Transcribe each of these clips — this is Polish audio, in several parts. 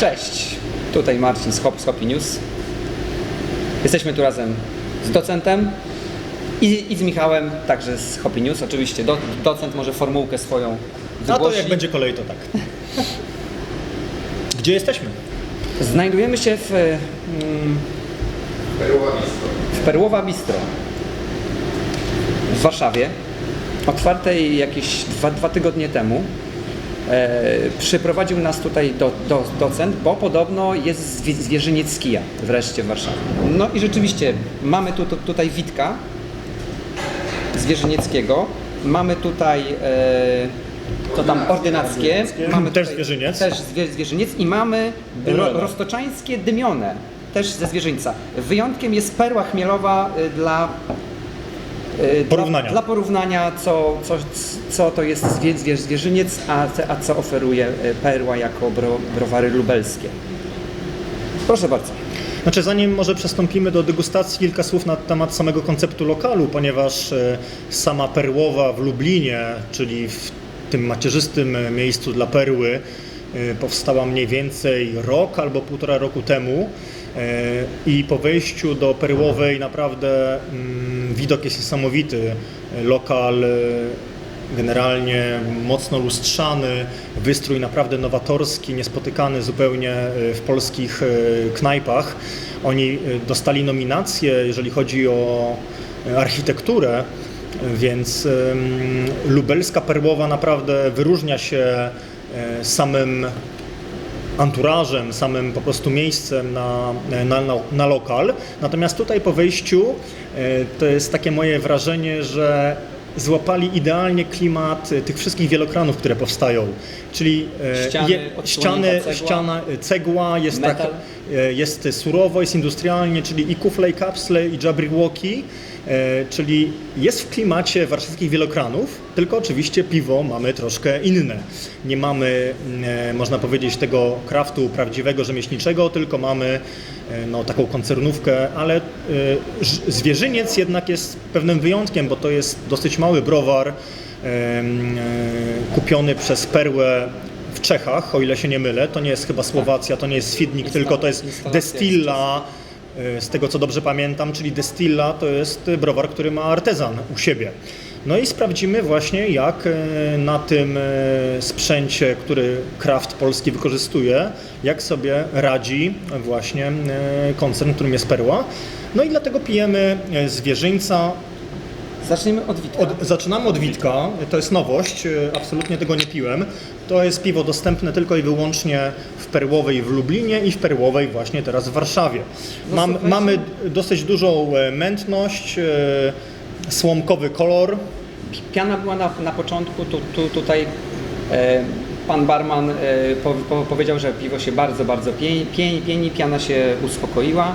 Cześć, tutaj Marcin z Hop Hopi News. Jesteśmy tu razem z docentem i, i z Michałem, także z Hopi News. Oczywiście do, docent może formułkę swoją A to wygłosi. jak będzie kolej, to tak. Gdzie jesteśmy? Znajdujemy się w, mm, w Perłowa Bistro w Warszawie, otwartej jakieś dwa, dwa tygodnie temu. E, przyprowadził nas tutaj do, do, docent, bo podobno jest zwi- zwierzyniec z kija wreszcie w Warszawie. No i rzeczywiście mamy tu, tu, tutaj Witka Zwierzynieckiego, mamy tutaj e, to tam ordynackie, mamy Też zwierzyniec. też zwie, zwierzyniec i mamy ro, roztoczańskie dymione, też ze zwierzyńca. Wyjątkiem jest perła chmielowa y, dla Porównania. Dla, dla porównania, co, co, co to jest zwie, zwie, zwierzyniec, a, a co oferuje y, perła jako bro, browary lubelskie. Proszę bardzo. Znaczy, zanim może przystąpimy do degustacji, kilka słów na temat samego konceptu lokalu, ponieważ e, sama Perłowa w Lublinie, czyli w tym macierzystym miejscu dla perły, powstała mniej więcej rok albo półtora roku temu. E, I po wejściu do Perłowej naprawdę mm, widok jest niesamowity. Lokal e, generalnie mocno lustrzany, wystrój naprawdę nowatorski, niespotykany zupełnie e, w polskich knajpach. Oni dostali nominację, jeżeli chodzi o architekturę, więc lubelska perłowa naprawdę wyróżnia się samym anturażem, samym po prostu miejscem na, na, na, lokal. Natomiast tutaj po wyjściu e, to jest takie moje wrażenie, że złapali idealnie klimat e, tych wszystkich wielokranów, które powstają. Czyli e, Ściany, odsłonięta ściany cegła. ściana, cegła jest, tak, jest surowo, jest industrialnie, czyli i kufle, i kapsle, i jabberwocki, e, czyli jest w klimacie warszawskich wielokranów, tylko oczywiście piwo mamy troszkę inne. Nie mamy, e, można powiedzieć, tego kraftu prawdziwego, rzemieślniczego, tylko mamy e, no, taką koncernówkę, ale e, zwierzyniec jednak jest pewnym wyjątkiem, bo to jest dosyć mały browar, e, kupiony przez Perłę w Czechach, o ile się nie mylę. To nie jest chyba Słowacja, to nie jest Swidnik, Instala- tylko to jest Destilla, e, z tego co dobrze pamiętam, czyli Destilla to jest browar, który ma artezan u siebie. No i sprawdzimy właśnie jak e, na tym e, sprzęcie, który Kraft Polski wykorzystuje, jak sobie radzi właśnie e, koncern, którym jest Perła. No i dlatego pijemy zwierzyńca, Zacznijmy od Witka. od, zaczynamy od Witka, to jest nowość, absolutnie tego nie piłem. To jest piwo dostępne tylko i wyłącznie w Perłowej w Lublinie i w Perłowej właśnie teraz w Warszawie. No Mam, mamy dosyć dużą e, mętność, e, słomkowy kolor. Piana była na, na początku, tu, tu, tutaj e, pan barman e, po, po, powiedział, że piwo się bardzo, bardzo pieni, pieni, pieni, piana się uspokoiła.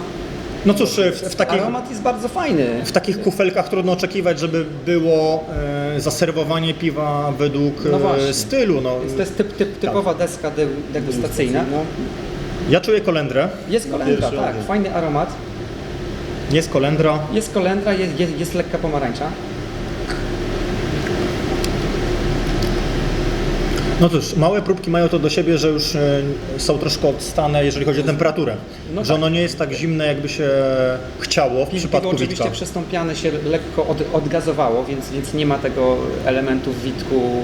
No cóż, w, w, takich, Aromat jest bardzo fajny. w takich kufelkach trudno oczekiwać, żeby było e, zaserwowanie piwa według No e, właśnie. stylu. No. To jest typ, typ, typowa deska de, degustacyjna. Ja czuję kolendrę, Jest kolendra, tak, fajny aromat. jest kolendra. Jest kolendra, jest, jest, jest lekka pomarańcza. No cóż, małe próbki mają to do siebie, że już e, są troszkę odstane, jeżeli chodzi o temperaturę. No że tak. ono nie jest tak zimne, jakby się chciało w Piwo przypadku oczywiście Witka. przez tą pianę się lekko od, odgazowało, więc, więc nie ma tego elementu w witku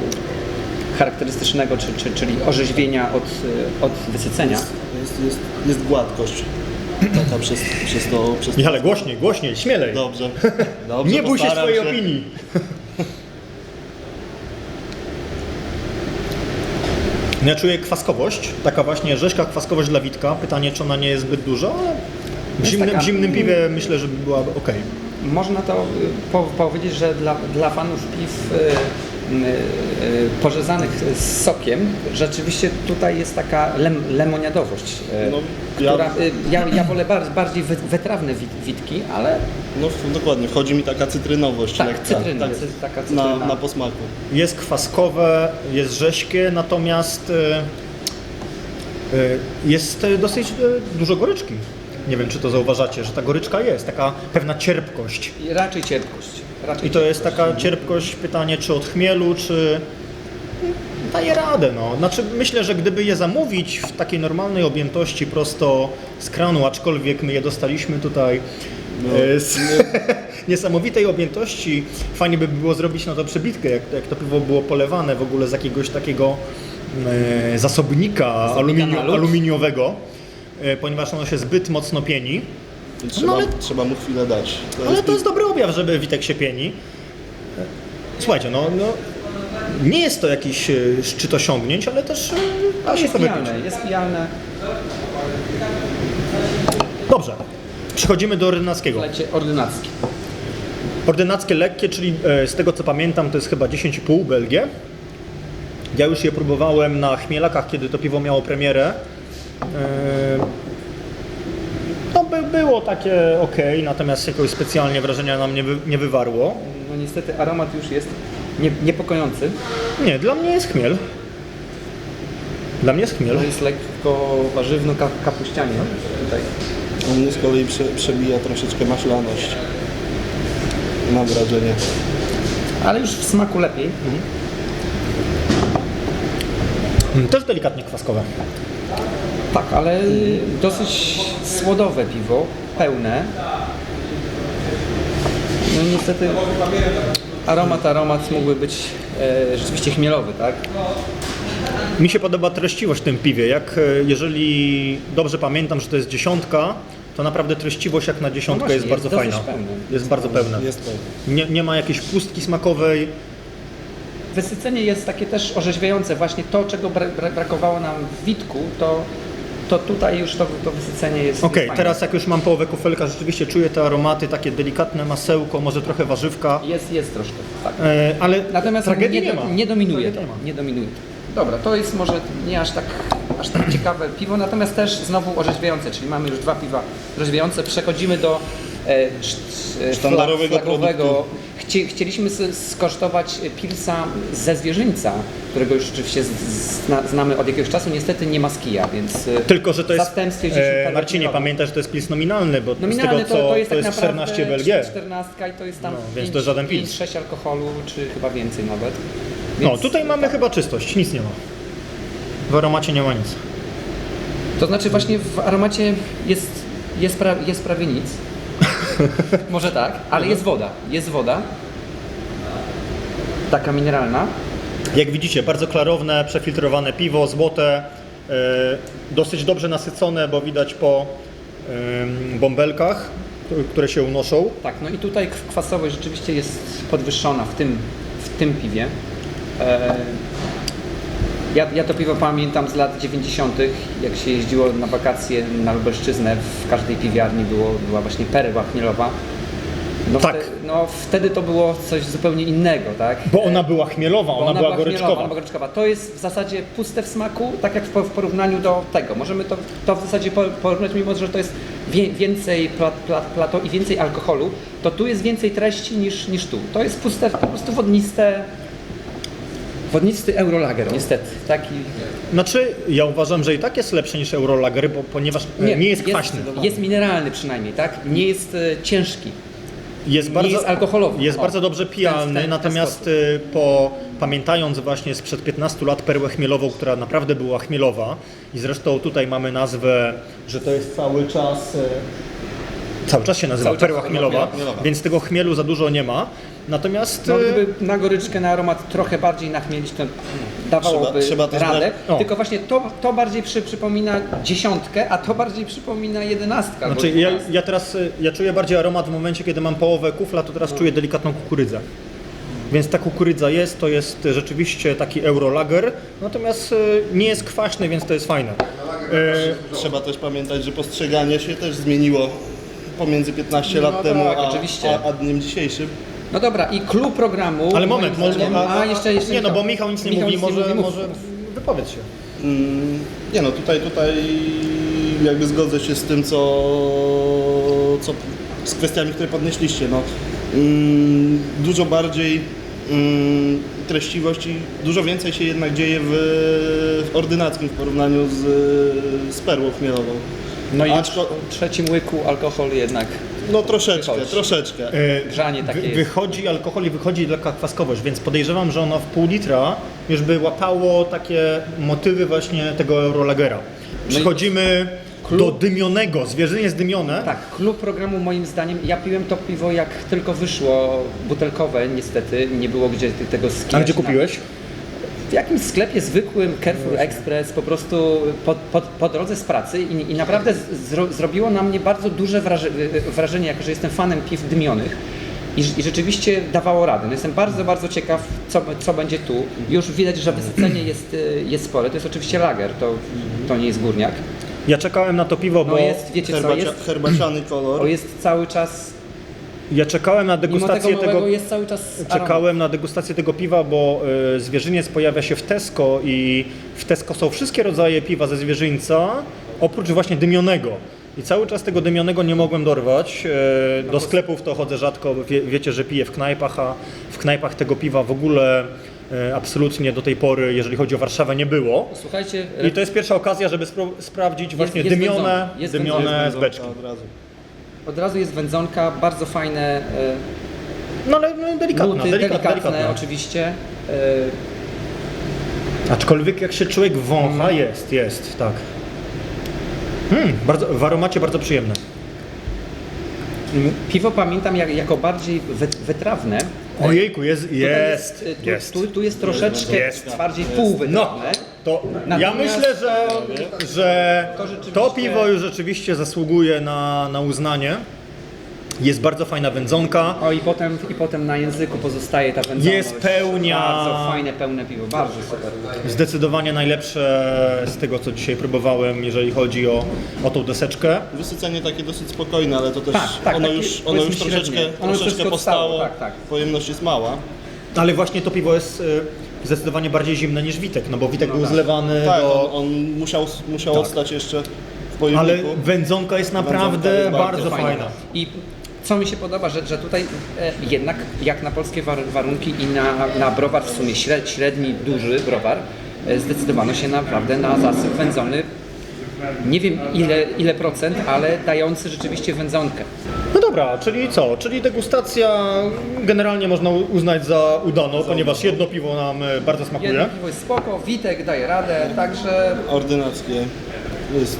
charakterystycznego, czy, czy, czyli orzeźwienia od, y, od wysycenia. Jest, jest, jest gładkość. Taka przez, przez to. Przez Michale, głośniej, głośniej, śmielej. Dobrze. Dobrze nie bój się swojej opinii. Ja czuję kwaskowość, taka właśnie rzeźka kwaskowość dla Witka. Pytanie, czy ona nie jest zbyt duża, ale w zimnym, taka- w zimnym piwie myślę, że byłaby ok. Można to y, po, powiedzieć, że dla, dla fanów piw y, porzezanych z sokiem, rzeczywiście tutaj jest taka lem, lemoniadowość, y, No, ja- która, y, ja, ja wolę bar, bardziej wy- wytrawne wit, witki, ale No dokładnie, wchodzi mi taka cytrynowość. tak, lekka. cytryna, Tak, taka cytryna. na, na posmaku. Jest kwaskowe, jest rześkie, natomiast e, e, jest e, dosyć e, dużo goryczki. Nie wiem, czy to zauważacie, że ta goryczka jest, taka pewna cierpkość. I raczej cierpkość. Raczej I to jest taka cierpkość, pytanie, czy od chmielu, czy daje radę. No. Znaczy, myślę, że gdyby je zamówić w takiej normalnej objętości prosto z kranu, aczkolwiek my je dostaliśmy tutaj e, z niesamowitej objętości, fajnie by było zrobić na to przebitkę, jak, jak to piwo było polewane w ogóle z jakiegoś takiego e, zasobnika aluminiu, lód? aluminiowego, ponieważ ono się zbyt mocno pieni. I trzeba, ale- trzeba mu chwilę dać. To Ale to jest dobry objaw, żeby Witek się pieni. Słuchajcie, no, no nie jest to jakiś e, szczyt osiągnięć, ale też e, da się Jest sobie pijalne, jest pijalne. Dobrze, przechodzimy do ordynackiego. Lecie ordynackie. Ordynackie lekkie, czyli e, z tego co pamiętam to jest chyba 10,5 Belgię. Ja już je próbowałem na chmielakach, kiedy to piwo miało premierę. E, No by, było takie ok, natomiast jakiegoś specjalnie wrażenia nam nie, wy, nie wywarło. No niestety aromat już jest nie, niepokojący. Nie, dla mnie jest chmiel. Dla mnie jest chmiel. To jest lekko warzywno-kapuścianie tutaj. U mnie z kolei prze, przebija troszeczkę maślaność. Mam wrażenie. Ale już w smaku lepiej. Mm, Też delikatnie kwaskowe. Tak, ale dosyć słodowe piwo, pełne. No niestety aromat, aromat mógłby być e, rzeczywiście chmielowy, tak? Mi się podoba treściwość w tym piwie. Jak e, jeżeli dobrze pamiętam, że to jest dziesiątka, to naprawdę treściwość jak na dziesiątkę właśnie, jest bardzo dosyć fajna. pełne. Jest bardzo pełna. Jest to. Nie, nie ma jakiejś pustki smakowej. Wysycenie jest takie też orzeźwiające. Właśnie to, czego bra bra brakowało nam w Witku, to, to tutaj już to, to wysycenie jest Okej, fajne. teraz jak już mam połowę kufelka, rzeczywiście czuję te aromaty, takie delikatne masełko, może trochę warzywka, Jest, jest troszkę, tak. e, ale Natomiast tragedii nie, nie, ma. nie dominuje to. Nie ma. Nie dominuje to. Dobra, to jest może nie aż tak, aż tak ciekawe piwo, natomiast też znowu orzeźwiające, czyli mamy już dwa piwa orzeźwiające. Przechodzimy do e, szt- e, Sztandarowego flagowego. produktu. Chci, chcieliśmy skosztować pilsa ze zwierzyńca, którego już oczywiście z, zna, znamy od jakiegoś czasu. Niestety nie ma skija, więc e, Tylko, że to jest, e, tak, Marcinie, pamiętaj, że to jest pils nominalny, bo Nominalny z tego co to, to jest tak jest naprawdę 14 BLG. 14 i to jest tam No, więc 5, to żaden pils. 6 alkoholu, czy chyba więcej nawet. No, Więc, tutaj mamy tak. chyba czystość, nic nie ma. W aromacie nie ma nic. To znaczy właśnie w aromacie jest, jest, pra, jest prawie nic. Może tak, ale jest woda. Jest woda. Taka mineralna. Jak widzicie, bardzo klarowne, przefiltrowane piwo, złote, e, dosyć dobrze nasycone, bo widać po bąbelkach, które się unoszą. Tak, no i tutaj kwasowość rzeczywiście jest podwyższona w tym, w tym piwie. E, ja, ja to piwo pamiętam z lat 90., jak się jeździło na wakacje na Lubelszczyznę, w każdej piwiarni było, była właśnie perła chmielowa. No, Tak. wte, no wtedy to było coś zupełnie innego, tak? Bo ona była chmielowa, Bo ona, była chmielowa, goryczkowa. ona była goryczkowa. To jest w zasadzie puste w smaku, tak jak w, w porównaniu do tego. Możemy to, to w zasadzie po- porównać, mimo że to jest wie, więcej plat, plat, plato i więcej alkoholu, to tu jest więcej treści niż, niż tu. To jest puste, po prostu wodniste, wodnisty Eurolager, niestety. Taki, Znaczy, ja uważam, że i tak jest lepszy niż Eurolager, bo ponieważ nie, nie jest kwaśny. Jest mineralny przynajmniej, tak? Nie jest e, ciężki. Jest bardzo, jest alkoholowy. Jest O, bardzo dobrze w ten- pijalny, w ten- w ten natomiast y, po, pamiętając właśnie sprzed 15 lat perłę chmielową, która naprawdę była chmielowa i zresztą tutaj mamy nazwę, że to jest cały czas... y, Cały czas się nazywa Cały czas perła perła chmielowa, chmielowa. więc tego chmielu za dużo nie ma. Natomiast No, y, gdyby na goryczkę, na aromat trochę bardziej nachmielić, to dawałoby Trzeba- trzeba też radę. na-. Tylko właśnie to, to bardziej przy, przypomina dziesiątkę, a to bardziej przypomina jedenastkę. albo Znaczy, ja, ja teraz y, ja czuję bardziej aromat w momencie, kiedy mam połowę kufla, to teraz czuję delikatną kukurydzę. Więc ta kukurydza jest, to jest rzeczywiście taki eurolager, natomiast y, nie jest kwaśny, więc to jest fajne. Y, Trzeba też pamiętać, że postrzeganie się też zmieniło pomiędzy 15 lat No temu tak, a, oczywiście. a, a dniem dzisiejszym. No dobra, i clue programu. Ale moment, moim może, zdaniem- a, jeszcze, jeszcze nie no, bo Michał nic nie Michał mówi, nic nie może, mów. może wypowiedz się. Mm, Nie no, tutaj, tutaj jakby zgodzę się z tym, co, co z kwestiami, które podnieśliście. No, mm, dużo bardziej mm, treściwość i dużo więcej się jednak dzieje w, w ordynackim w porównaniu z, z perłą chmielową. No i Aczko- w trzecim łyku alkohol jednak. No troszeczkę, Wychodzi. troszeczkę. E, Grzanie takie wy, jest. wychodzi alkohol i wychodzi lekka kwaskowość, więc podejrzewam, że ono w pół litra już by łapało takie motywy właśnie tego Eurolagera. Przechodzimy do dymionego, zwierzynie zdymione. Tak, klub programu moim zdaniem, ja piłem to piwo jak tylko wyszło, butelkowe niestety, nie było gdzie tego skierować. A gdzie kupiłeś? W jakimś sklepie zwykłym, Carrefour Express, po prostu po, po, po drodze z pracy i, i naprawdę zro, zrobiło na mnie bardzo duże wraże, wrażenie, jako że jestem fanem piw dymionych i, i rzeczywiście dawało radę. No jestem bardzo, bardzo ciekaw, co, co będzie tu. Już widać, że wysycenie jest, y, jest spore. To jest oczywiście lager, to, to nie jest górniak. Ja czekałem na to piwo, bo No jest, wiecie co, Herbacia, jest, herbaciany kolor. o, jest cały czas, ja czekałem na tego degustację małego tego. jest cały czas aromat. Czekałem na degustację tego piwa, bo y, zwierzyniec pojawia się w Tesco i w Tesco są wszystkie rodzaje piwa ze zwierzyńca, oprócz właśnie dymionego. I cały czas tego dymionego nie mogłem dorwać. Y, do sklepów to chodzę rzadko, wie, wiecie, że piję w knajpach, a w knajpach tego piwa w ogóle y, absolutnie do tej pory, jeżeli chodzi o Warszawę, nie było. Słuchajcie, I to jest pierwsza okazja, żeby spró- sprawdzić właśnie jest dymione, dymione z beczki. Od razu. jest wędzonka, bardzo fajne e, No ale no, delikatna, nuty, delikatna, delikatne delikatna. oczywiście. E, Aczkolwiek jak się człowiek wącha, jest, jest, tak. Hmm, bardzo, w aromacie bardzo przyjemne. Piwo pamiętam jak, jako bardziej wytrawne. Ojejku, jest, jest, y, tu, jest. Tu, tu jest troszeczkę Jest. bardziej No, półwytrawne. to ja Natomiast- myślę, że, że To rzeczywiście- to piwo już rzeczywiście zasługuje na, na uznanie. Jest bardzo fajna wędzonka. O i potem, i potem na języku pozostaje ta wędzoność. Jest pełnia. Bardzo fajne, pełne piwo, bardzo super. Zdecydowanie najlepsze z tego, co dzisiaj próbowałem, jeżeli chodzi o, o tą deseczkę. Wysycenie takie dosyć spokojne, ale to też Tak, tak, ono takie, już, ono już powiedzmy, troszeczkę, średnie. Ono już troszeczkę odstało, postało. tak, tak. Pojemność jest mała. Ale właśnie to piwo jest y, zdecydowanie bardziej zimne niż Witek, no bo Witek był zlewany Tak, do... on, on musiał, musiał Tak. odstać jeszcze w pojemniku. Ale wędzonka jest naprawdę jest bardzo bardzo fajna. I co mi się podoba, że, że tutaj e, jednak jak na polskie war, warunki i na, na browar w sumie śred, średni, duży browar, e, zdecydowano się naprawdę na zasyp wędzony. Nie wiem ile, ile procent, ale dający rzeczywiście wędzonkę. No dobra, czyli co? Czyli degustacja generalnie można uznać za udaną, ponieważ jedno piwo nam e, bardzo Jedno smakuje. piwo jest spoko, Witek daje radę, także Ordynackie jest.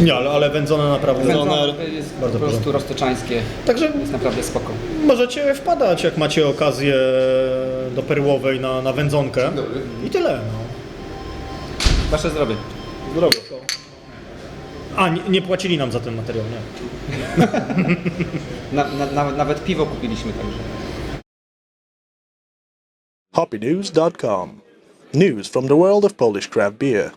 Nie, ale, ale wędzone naprawdę. Wędzone. jest Bardzo po prostu roztoczańskie, Także jest naprawdę spoko. możecie wpadać, jak macie okazję do perłowej na, na wędzonkę. I tyle. No. Wasze zdrowie. Zdrowo. A, nie, nie płacili nam za ten materiał, nie? Na, na, na, nawet piwo kupiliśmy także. hoppynews.com. News from the world of Polish craft beer.